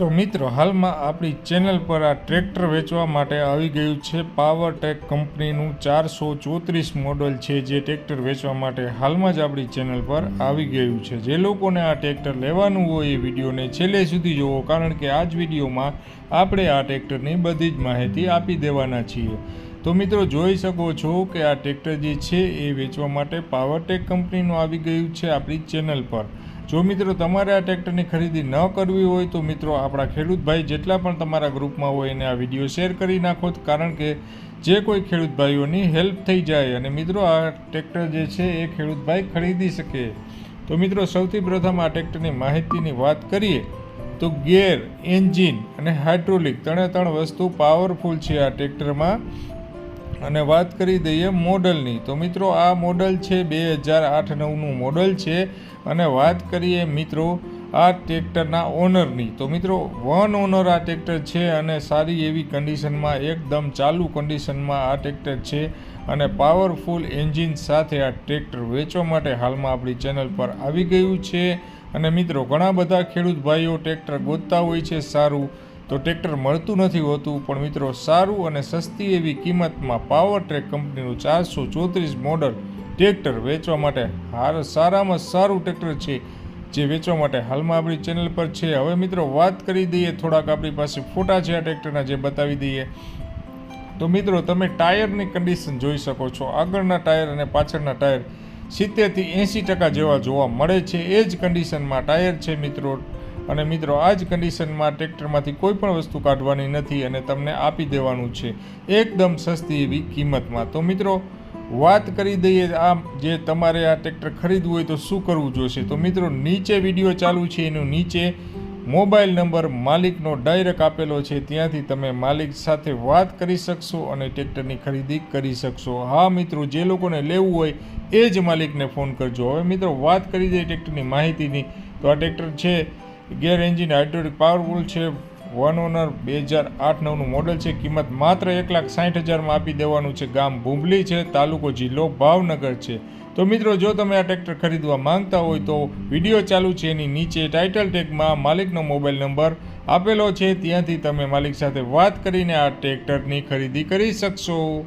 તો મિત્રો, હાલમાં આપણી ચેનલ પર આ ટ્રેક્ટર વેચવા માટે આવી ગયું છે પાવર ટેક કંપનીનું ચારસો ચોત્રીસ મોડલ છે જે ટ્રેક્ટર વેચવા માટે હાલમાં જ આપણી ચેનલ પર આવી ગયું છે. જે લોકોને આ ટ્રેક્ટર લેવાનું હોય એ વિડીયોને છેલ્લે સુધી જુઓ, કારણ કે આ જ વિડીયોમાં આપણે આ ટ્રેક્ટરની બધી જ માહિતી આપી દેવાના છીએ. તો મિત્રો જોઈ શકો છો કે આ ટ્રેક્ટર જે છે એ વેચવા માટે પાવરટેક કંપનીનું આવી ગયું છે આપણી ચેનલ પર. જો મિત્રો તમારે આ ટ્રેક્ટરની ખરીદી ન કરવી હોય તો મિત્રો આપણા ખેડૂત ભાઈ જેટલા પણ તમારા ગ્રુપમાં હોય એને આ વીડિયો શેર કરી નાખો કારણ કે જે કોઈ ખેડૂત ભાઈઓની હેલ્પ થઈ જાય અને મિત્રો આ ટ્રેક્ટર જે છે એ ખેડૂત ભાઈ ખરીદી શકે. તો મિત્રો સૌથી પ્રથમ આ ટ્રેક્ટરની માહિતીની વાત કરીએ તો ગેર એન્જિન અને હાઇડ્રોલિક ત્રણે ત્રણ વસ્તુ પાવરફુલ છે આ ટ્રેક્ટરમાં. અને વાત કરી દઈએ મોડલની. તો મિત્રો, આ મોડલ છે બે હજાર આઠ નવનું મોડલ છે અને વાત કરીએ મિત્રો આ ટ્રેક્ટરના ઓનરની. તો મિત્રો, વન ઓનર આ ટ્રેક્ટર છે અને સારી એવી કન્ડિશનમાં, એકદમ ચાલુ કન્ડિશનમાં આ ટ્રેક્ટર છે અને પાવરફુલ એન્જિન સાથે આ ટ્રેક્ટર વેચવા માટે હાલમાં આપણી ચેનલ પર આવી ગયું છે. અને મિત્રો, ઘણા બધા ખેડૂત ભાઈઓ ટ્રેક્ટર ગોતતા હોય છે સારું. તો ટ્રેક્ટર મળતું નથી હોતું, પણ મિત્રો સારું અને સસ્તી એવી કિંમતમાં પાવર ટ્રેક કંપનીનું ચારસો ચોત્રીસ મોડલ ટ્રેક્ટર વેચવા માટે હાર સારામાં સારું ટ્રેક્ટર છે, જે વેચવા માટે હાલમાં આપણી ચેનલ પર છે. હવે મિત્રો વાત કરી દઈએ, થોડાક આપણી પાસે ફોટા છે આ ટ્રેક્ટરના જે બતાવી દઈએ. તો મિત્રો તમે ટાયરની કન્ડિશન જોઈ શકો છો. આગળના ટાયર અને પાછળના ટાયર સિત્તેરથી એંસી ટકા જેવા જોવા મળે છે. એ જ કન્ડિશનમાં ટાયર છે મિત્રો. અને મિત્રો, આ જ કન્ડિશનમાં ટ્રેક્ટરમાંથી કોઈ પણ વસ્તુ કાઢવાની નથી અને તમને આપી દેવાનું છે એકદમ સસ્તી એવી કિંમતમાં. તો મિત્રો, વાત કરી દઈએ આ જે તમારે આ ટ્રેક્ટર ખરીદવું હોય તો શું કરવું જોઈશે તો મિત્રો, નીચે વીડિયો ચાલુ છે, એનું નીચે મોબાઈલ નંબર માલિકનો ડાયરેક્ટ આપેલો છે. ત્યાંથી તમે માલિક સાથે વાત કરી શકશો અને ટ્રેક્ટરની ખરીદી કરી શકશો. હા, મિત્રો, જે લોકોને લેવું હોય એ જ માલિકને ફોન કરજો. હવે મિત્રો, વાત કરી દઈએ ટ્રેક્ટરની માહિતીની. તો આ ટ્રેક્ટર છે ગેર એન્જિન હાઇડ્રોલિક પાવરફુલ છે. વન ઓનર બે હજાર આઠ નવનું મોડલ છે. કિંમત માત્ર એક લાખ સાઠ હજારમાં આપી દેવાનું છે. ગામ ભૂંભલી છે. તાલુકો જિલ્લો ભાવનગર છે. તો મિત્રો, જો તમે આ ટ્રેક્ટર ખરીદવા માંગતા હોય તો વીડિયો ચાલુ છે. એની નીચે ટાઇટલ ટેગમાં માલિકનો મોબાઈલ નંબર આપેલો છે. ત્યાંથી તમે માલિક સાથે વાત કરીને આ ટ્રેક્ટરની ખરીદી કરી શકશો.